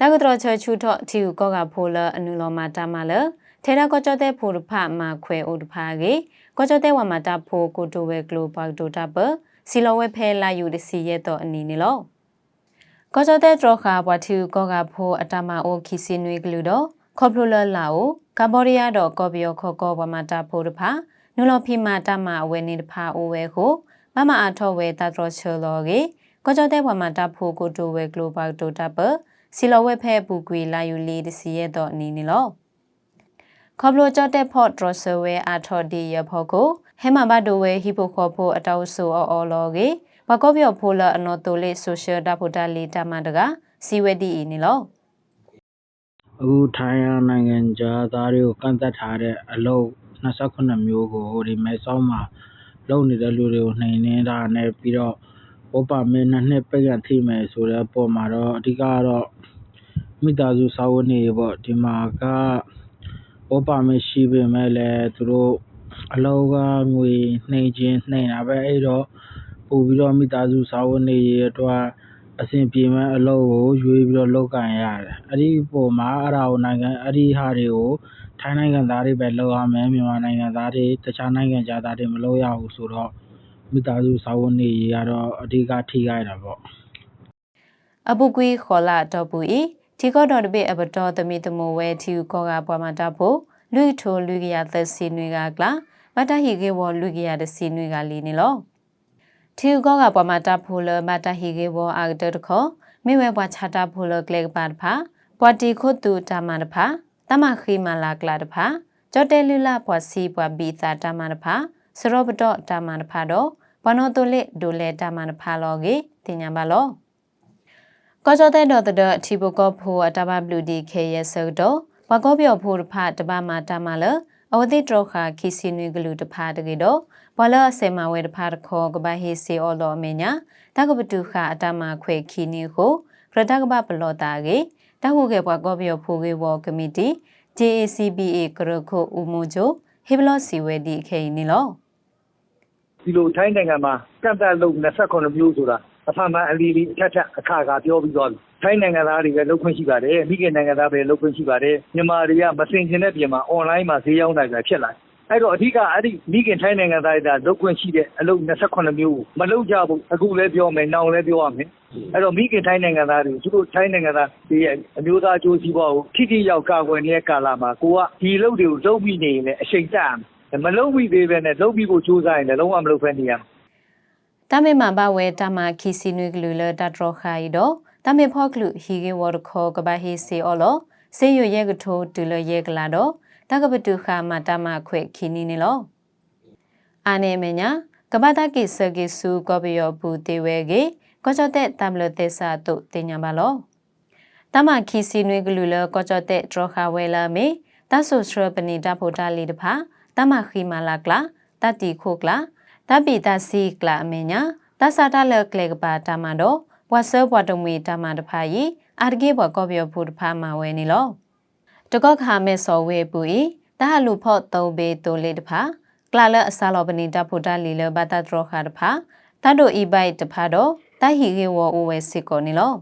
တော်ချချူထော့တီယူကောကဖိုလအနုလောမာတာမလထေရကောကြတဲ့ဖိုရဖမာခွဲဥဒဖာကေကောကြတဲ့ဝမတာဖိုကိုတိုဝဲဂလိုဘတ်ဒိုတာပစီလောဝဲဖဲလာယူတစီရဲ့တော့အနီနေလောကောကြတဲ့ဒရခါဘွာတီယူကောကဖိုအတမအိုခီစီနွေဂလူတော့ခေါပလိုလလာအိုကမ္ဘောဒီးယားတော့ကော်ပီယိုခေါ်ကောဝမတာဖိုရဖာနုလောဖီမာတမအဝဲနေတဖာအိုဝဲကိုမမအထောဝဲတာတော်ချေလောကေကောကြတဲ့ဝမတာဖိုကိုတိုဝဲဂလိုဘတ်ဒိုတာပ စီလဝဲဖဲပူကွေလာယူလီတစီရဲ့တော့နီနီလောခေါပလိုကြတဲ့ဖော့ဒရဆဝဲအာထော်ဒီရဖို့ကိုဟဲမဘဒိုဝဲဟီပိုခေါ်ဖို့အတောက်ဆူအော်အော်လောကေဘကောပြောဖိုလအနော်တိုလေးဆိုရှယ်ဒါဖိုတာလီတာမန်တကစီဝဲဒီနီလောအခုထိုင်းနိုင်ငံသားတွေကိုကန့်သတ်ထားတဲ့အလုပ်28မျိုးကိုဒီမဲဆောက်မှာလုပ်နေတဲ့လူတွေကိုနှိမ်နင်းတာနဲ့ပြီးတော့ ဘောပါမင်းနှစ်နှစ်ပိတ်ရထိမယ်ဆိုတဲ့ပုံမှာတော့အဓိကကတော့မိသားစုစာဝတ်နေပေါ့ဒီမှာကဘောပါမရှိပေမဲ့လည်းသူတို့အလောကငွေနှိမ်ခြင်းနှိမ်တာပဲအဲ့တော့ပို့ပြီးတော့မိသားစုစာဝတ်နေရေးအတွက်အဆင်ပြေမဲ့အလုပ်ကိုရွေးပြီးတော့လုပ်ကင်ရတယ်အဲ့ဒီပုံမှာအဲ့ဒါကိုနိုင်ငံအဲ့ဒီဟာတွေကိုထိုင်းနိုင်ငံသားတွေပဲလုပ်ရမယ်မြန်မာနိုင်ငံသားတွေတခြားနိုင်ငံသားတွေမလုပ်ရဘူးဆိုတော့ မိသားစုစာဝတ်နေရေးကတော့အဓိကထိခိုက်တာပေါ့အပုကွေးခေါ်လာတော့ပူဤဒီကောတော်တပိအပတော်တမီတမဝဲတီကောကပွားမတာဖို့လူထိုလူကရသစီနွေကကလာမတဟီကေဝလူကရတစီနွေကလီနေလောတီကောကပွားမတာဖို့လမတဟီကေဝအာဂတတခောမိဝဲပွားချတာဖို့လကလေပါတဖာပွာတီခုတူတာမတဖာတမခိမလာကလာတဖာကြောတဲလူလာပွာစီပွာဘီတာတာမတဖာစရောပတော့တာမတဖာတော့ ဘနောတိုလေဒိုလေတာမတဖာလောကေတင်ညာပါလောကောကြတဲ့တော့တဲ့ထီဘကောဖိုအတဘဘလူဒီခေရဆောတော့ဘကောပြောဖိုတဖတပမာတာမလအဝတိတရခါခီစီနွေဂလူတဖာတကေတော့ဘလအစေမဝဲတဖာတခောကဘာဟေစီအော်လောအမေညာတကပတုခအတမခွေခီနီကိုပရဒကဘပလောတာကေတဟုကေဘကောပြောဖိုကေဝကမတီ JACBA ကရခုဥမိုဂျိုဟေဘလောစီဝဲဒီခေနီလော ဒီလိုထိုင်းနိုင်ငံမှာကန့်သတ်လို့28မျိုးဆိုတာအဖန်ဖန်အလီလီအထက်ထက်အခါခါပြောပြီးသွားပြီထိုင်းနိုင်ငံသားတွေပဲလုပ်ခွင့်ရှိပါတယ်မိခင်နိုင်ငံသားပဲလုပ်ခွင့်ရှိပါတယ်မြန်မာတွေကမစင်ကျင်တဲ့ပြင်မှာအွန်လိုင်းမှာဈေးရောင်းတာပဲဖြစ်လာအဲ့တော့အဓိကအဲ့ဒီမိခင်ထိုင်းနိုင်ငံသားတွေလုပ်ခွင့်ရှိတဲ့အလုပ်28မျိုးမလုပ်ကြဘူးအခုလည်းပြောမယ်နောင်လည်းပြောရမယ်အဲ့တော့မိခင်ထိုင်းနိုင်ငံသားတွေသူတို့ထိုင်းနိုင်ငံသားတွေရဲ့အမျိုးသားအကျိုးစီးပွားကိုထိထိရောက်ကာကွယ်နေတဲ့ကာလမှာကိုကဒီလုပ်တွေကိုလုပ်ပြီးနေရင်လည်းအချိန်ကျရမယ် မလုပ်ပြီးသေးပဲနဲ့လုပ်ပြီးဖို့ကြိုးစားရင်လည်းလုံးဝမလုပ်ဖဲနေရမယ်တမေမဘဝဲတမခီစီနွေကလူလတတရခိုင်တော့တမေဖော့ကလူဟီဂေဝရခောကဘာဟီစီအော်လောစေယရဲကထိုးတူလရဲကလာတော့တကပတုခမတမခွေခီနီနေလောအာနေမညာကဘာတကိစကိစုကောဘယောဘူးတေဝဲကေကောချတဲ့တမ်လတေစာတုတင်ညာပါလောတမခီစီနွေကလူလကောချတဲ့ဒရခဝဲလာမေတဆုစရပနိတဖိုတာလီတဖာ တမခီမာလာကလာတတိခိုကလာတပိတစီကလာအမညာတဆာတလကလေကပါတမတော့ဝါဆောဘွားတမွေတမတဖာယီအာတကေဘကောပြောဖို့တဖာမဝဲနေလောတကောခါမဲစောဝဲပူဤတဟလူဖော့သုံးဘေတိုလေးတဖာကလာလအစာလောပနိတဖို့တလီလဘတတရခါတဖာတတ်တို့ဤဘိုက်တဖာတော့တဟီကေဝအိုဝဲစစ်ကောနေလော